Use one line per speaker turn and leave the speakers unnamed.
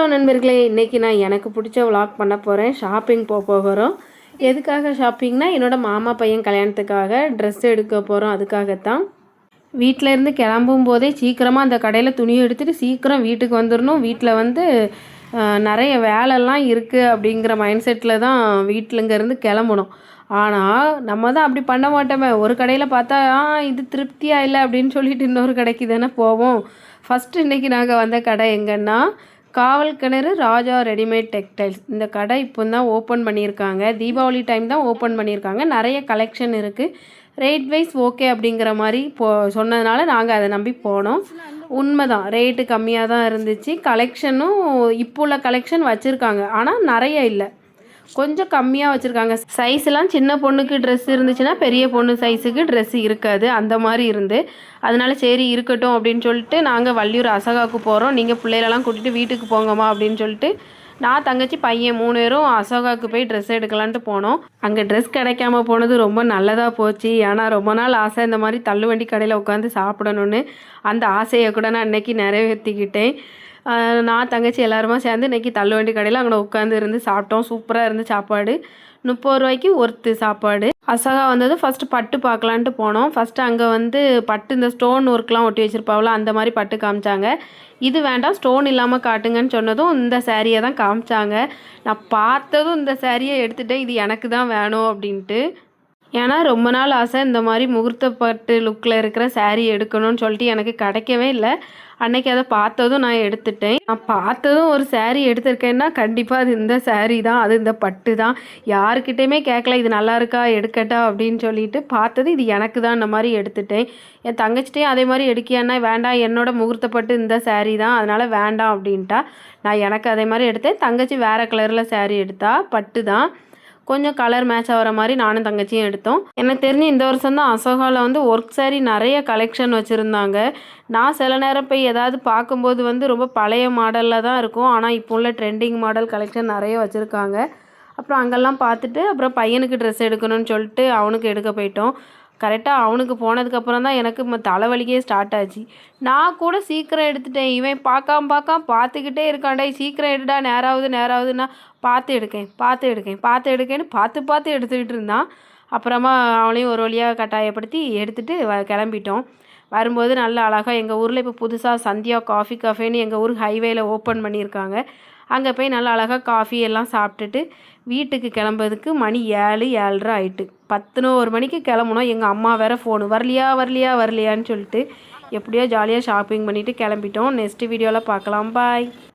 Hello நண்பர்களே. இன்றைக்கி நான் எனக்கு பிடிச்ச விளாக் பண்ண போகிறேன் ஷாப்பிங் போக போகிறோம் எதுக்காக ஷாப்பிங்னா என்னோடய மாமா பையன் கல்யாணத்துக்காக ட்ரெஸ் எடுக்க போகிறோம் அதுக்காகத்தான். வீட்டில் இருந்து கிளம்பும் போதே சீக்கிரமாக அந்த கடையில் துணியை எடுத்துகிட்டு சீக்கிரம் வீட்டுக்கு வந்துடணும் வீட்டில் வந்து நிறைய வேலைலாம் இருக்குது அப்படிங்கிற மைண்ட் செட்டில் தான் வீட்டிலங்கேருந்து கிளம்பணும். ஆனால் நம்ம தான் அப்படி பண்ண மாட்டோமே. ஒரு கடையில் பார்த்தா ஆ இது திருப்தியாக இல்லை? அப்படின்னு சொல்லிட்டு இன்னொரு கடைக்கு தானே போவோம். ஃபஸ்ட்டு இன்றைக்கி நாங்கள் வந்த கடை எங்கன்னா காவல் கிணறு ராஜா ரெடிமேட் டெக்டைல்ஸ். இந்த கடை இப்போ தான் ஓப்பன் பண்ணியிருக்காங்க. தீபாவளி டைம் தான் ஓப்பன் பண்ணியிருக்காங்க. நிறைய கலெக்ஷன் இருக்குது ரேட் வைஸ் ஓகே அப்படிங்கிற மாதிரி போ சொன்னதுனால நாங்கள் அதை நம்பி போனோம். உண்மைதான். ரேட்டு கம்மியாக தான் இருந்துச்சு. கலெக்ஷனும் இப்போ உள்ள கலெக்ஷன் வச்சுருக்காங்க. ஆனால் நிறைய இல்லை. கொஞ்சம் கம்மியாக வச்சுருக்காங்க. சைஸ்லாம் சின்ன பொண்ணுக்கு ட்ரெஸ் இருந்துச்சுன்னா பெரிய பொண்ணு சைஸுக்கு ட்ரெஸ் இருக்காது. அந்த மாதிரி இருந்து. அதனால சரி இருக்கட்டும் அப்படின்னு சொல்லிட்டு நாங்கள் வள்ளியூர் அசகாவுக்கு போகிறோம் நீங்கள் பிள்ளைகளெல்லாம் கூட்டிகிட்டு வீட்டுக்கு போங்கம்மா அப்படின்னு சொல்லிட்டு நான் தங்கச்சி பையன் மூணு பேரும் அசோகாவுக்கு போய் ட்ரெஸ் எடுக்கலான்ட்டு போனோம். அங்கே ட்ரெஸ் கிடைக்காம போனது ரொம்ப நல்லதாக போச்சு. ஏன்னா ரொம்ப நாள் ஆசை இந்த மாதிரி தள்ளுவண்டி கடையில் உட்காந்து சாப்பிடணுன்னு அந்த ஆசையை கூட நான் இன்றைக்கி நிறைவேற்றிக்கிட்டேன் நான் தங்கச்சி எல்லாருமா சேர்ந்து இன்னைக்கு தள்ளுவண்டி கடையில் அங்கே உட்காந்து இருந்து சாப்பிட்டோம். சூப்பராக இருந்து சாப்பாடு. முப்பது ரூபாய்க்கு ஒர்த்து சாப்பாடு. அசகா வந்தது. ஃபஸ்ட்டு பட்டு பார்க்கலான்ட்டு போனோம். ஃபஸ்ட்டு அங்கே வந்து பட்டு இந்த ஸ்டோன் ஒர்க்லாம் ஒட்டி வச்சுருப்பாவில் அந்த மாதிரி பட்டு காமிச்சாங்க. இது வேண்டாம் ஸ்டோன் இல்லாமல் காட்டுங்கன்னு சொன்னதும் இந்த சேரீயை தான் காமிச்சாங்க. நான் பார்த்ததும் இந்த சேரீயை எடுத்துகிட்டேன் இது எனக்கு தான் வேணும் அப்படின்ட்டு. ஏன்னா ரொம்ப நாள் ஆசை இந்த மாதிரி முகூர்த்தப்பட்டு லுக்கில் இருக்கிற சாரீ எடுக்கணும்னு சொல்லிட்டு எனக்கு கிடைக்கவே இல்லை. அன்னைக்கு அதை பார்த்ததும் நான் எடுத்துட்டேன். நான் பார்த்ததும் ஒரு சாரீ எடுத்திருக்கேன்னா கண்டிப்பாக அது இந்த சாரீ தான் அது இந்த பட்டு தான். யாருக்கிட்டேயுமே கேட்கல இது நல்லா இருக்கா எடுக்கட்டா அப்படின்னு சொல்லிட்டு பார்த்தது இது எனக்கு தான் இந்த மாதிரி எடுத்துட்டேன். என் தங்கச்சிட்டையும் அதே மாதிரி எடுக்கியான்னா வேண்டாம் என்னோட முகூர்த்தப்பட்டு இந்த சாரீ தான் அதனால் வேண்டாம் அப்படின்ட்டா. நான் எனக்கு அதே மாதிரி எடுத்தேன். தங்கச்சி வேறு கலரில் சாரீ எடுத்தா பட்டு தான். கொஞ்சம் கலர் மேட்ச் ஆகிற மாதிரி நானும் தங்கச்சியும் எடுத்தோம். எனக்கு தெரிஞ்சு இந்த வருஷம் தான் அசோகாவில் வந்து ஒர்க் சாரி நிறைய கலெக்ஷன் வச்சுருந்தாங்க. நான் சில நேரம் போய் ஏதாவது பார்க்கும்போது வந்து ரொம்ப பழைய மாடலில் தான் இருக்கும். ஆனால் இப்போ உள்ள ட்ரெண்டிங் மாடல் கலெக்ஷன் நிறைய வச்சுருக்காங்க. அப்புறம் அங்கெல்லாம் பார்த்துட்டு அப்புறம் பையனுக்கு ட்ரெஸ் எடுக்கணும்னு சொல்லிட்டு அவனுக்கு எடுக்க போயிட்டோம். கரெக்டாக அவனுக்கு போனதுக்கப்புறம் தான் எனக்கு தலைவலிக்கே ஸ்டார்ட் ஆச்சு. நான் கூட சீக்கிரம் எடுத்துட்டேன். இவன் பார்க்காம பார்க்காம பார்த்துக்கிட்டே இருக்கான்டா சீக்கிரம் எடுடா. நேராவது நேராவதுன்னா பார்த்து எடுக்கேன். பார்த்து எடுக்கேன். பார்த்து எடுக்கேன்னு பார்த்து பார்த்து எடுத்துக்கிட்டு இருந்தான். அப்புறமா அவனையும் ஒரு வழியாக கட்டாயப்படுத்தி எடுத்துகிட்டு வ கிளம்பிட்டோம். வரும்போது நல்ல அழகாக எங்கள் ஊரில் இப்போ புதுசாக சந்தியா காஃபி கஃபேன்னு எங்கள் ஊர் ஹைவேயில் ஓப்பன் பண்ணியிருக்காங்க. அங்கே போய் நல்லா அழகாக காஃபி எல்லாம் சாப்பிட்டுட்டு வீட்டுக்கு கிளம்புறதுக்கு மணி ஏழு ஏழரை ஆயிட்டு. பத்துனோரு மணிக்கு கிளம்புனோம். எங்கள் அம்மா வேற ஃபோனு வரலையா வரலையா வரலையான்னு சொல்லிட்டு எப்படியோ ஜாலியாக ஷாப்பிங் பண்ணிவிட்டு கிளம்பிட்டோம். நெக்ஸ்ட் வீடியோவில் பார்க்கலாம். பாய்